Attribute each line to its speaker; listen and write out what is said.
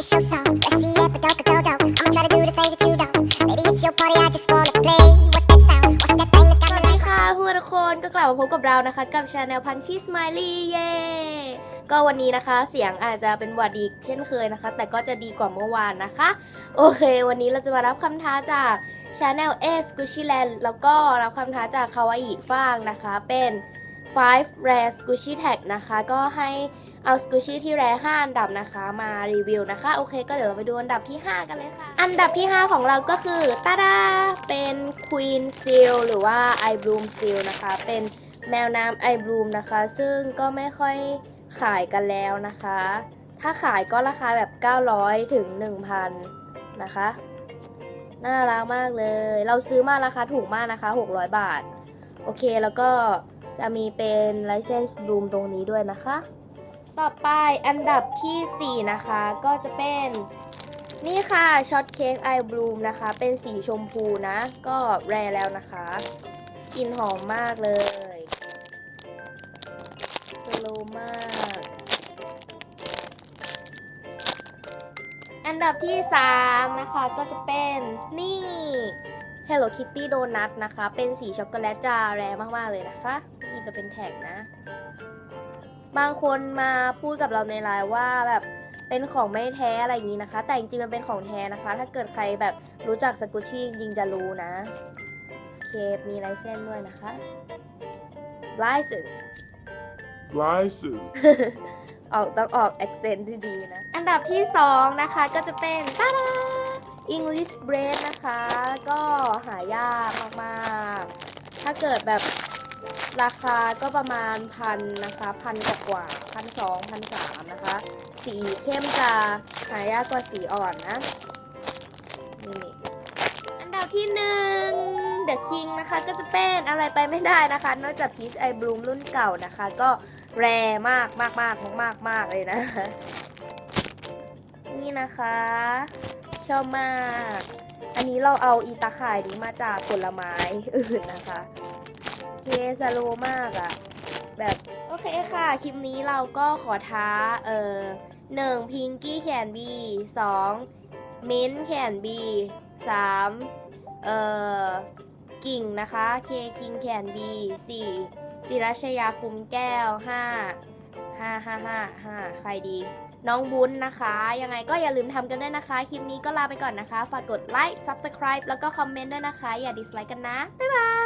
Speaker 1: It's your song, let's see it, but don't go, don't. I'ma try to do the things that you don't. Maybe it's your party, I just wanna play. What's that sound? What's that thing that's got me
Speaker 2: ค่ะทุกคนก็กลับมาพบกับเรานะคะกับชาแนลพันชีสไมลี่เย่ก็วันนี้นะคะเสียงอาจจะเป็นหวัดอีกเช่นเคยนะคะ แต่ก็จะดีกว่าเมื่อวานนะคะ โอเค วันนี้เราจะมารับคำท้าจากชาแนลเอสกุชิแลนด์แล้วก็รับคำท้าจากคาวาอิฟางนะคะเป็น 5 rare squishy tag นะคะ ก็ให้ เอา squishy ที่ rare 5อันดับนะคะมารีวิวนะคะ โอเค ก็เดี๋ยวเราไปดูอันดับที่ 5 กันเลยค่ะ อันดับที่ 5 ของเราก็คือตาดาเป็น Queen Seal หรือว่า i Bloom Seal นะคะ เป็นแมวน้ำ i Bloom นะคะ ซึ่งก็ไม่ค่อยขายกันแล้วนะคะ ถ้าขายก็ราคาแบบ 900 ถึง 1,000 นะคะ น่ารักมากเลย เราซื้อมาราคาถูกมากนะคะ 600 บาท โอเคแล้วก็จะมีเป็น license bloom ตรงนี้ด้วยนะคะ ต่อไปอันดับทีสี่ 4 นะคะก็จะเป็นนี่ค่ะช็อตเค้กไอบลูมนะคะ เป็นสีชมพูนะ ก็แรแล้วนะคะกลิ่นหอมมากเลยสโลมาก อันดับที่ 3 นะคะก็จะเป็นนี่ Hello Kitty Donut นะคะ เป็นสีช็อกโกแลตจะแรมาก ๆ เลยนะคะ นี่จะเป็นแท็กนะ บางคนมาพูดกับเราในไลน์ว่าแบบเป็นของไม่แท้อะไรอย่างนี้นะคะ แต่จริงๆมันเป็นของแท้นะคะ ถ้าเกิดใครแบบรู้จักสกุชชี่จริงๆจะรู้นะเคปมีลายเส้นด้วยนะคะ license
Speaker 3: License.
Speaker 2: ออกต้องออก accent ที่ดีนะ อันดับที่ 2 นะคะก็จะเป็นตาดา English bread นะคะ ก็หายากมากๆ ถ้าเกิดแบบ ราคาก็ประมาณพันนะคะพันกว่าพันสองพันสามนะคะ สีเข้มจะหายากกว่าสีอ่อนนะนี่อันดับที่หนึ่ง The King นะคะก็จะเป็นอะไรไปไม่ได้นะคะ นอกจาก Peach Eye Bloom รุ่นเก่านะคะ ก็แรมากมากมากมากมากเลยนะ นี่นะคะชอบมาก อันนี้เราเอาอีตาข่ายนี้มาจากผลไม้อื่นนะคะ เคสโลมากอะแบบโอเคค่ะ คลิปนี้เราก็ขอท้า เออหนึ่งพิงกี้แคนบีสองมิ้นแคนบีสามเอ่อ กิ่งนะคะ เคคิงแคนบีสี่จิรัชยาคุมแก้วห้าห้าห้าห้าห้าใครดี น้องบุญนะคะ ยังไงก็อย่าลืมทำกันด้วยนะคะ คลิปนี้ก็ลาไปก่อนนะคะ ฝากกดไลค์ Subscribe แล้วก็คอมเมนต์ด้วยนะคะ อย่าดิสไลค์กันนะ บ๊ายบาย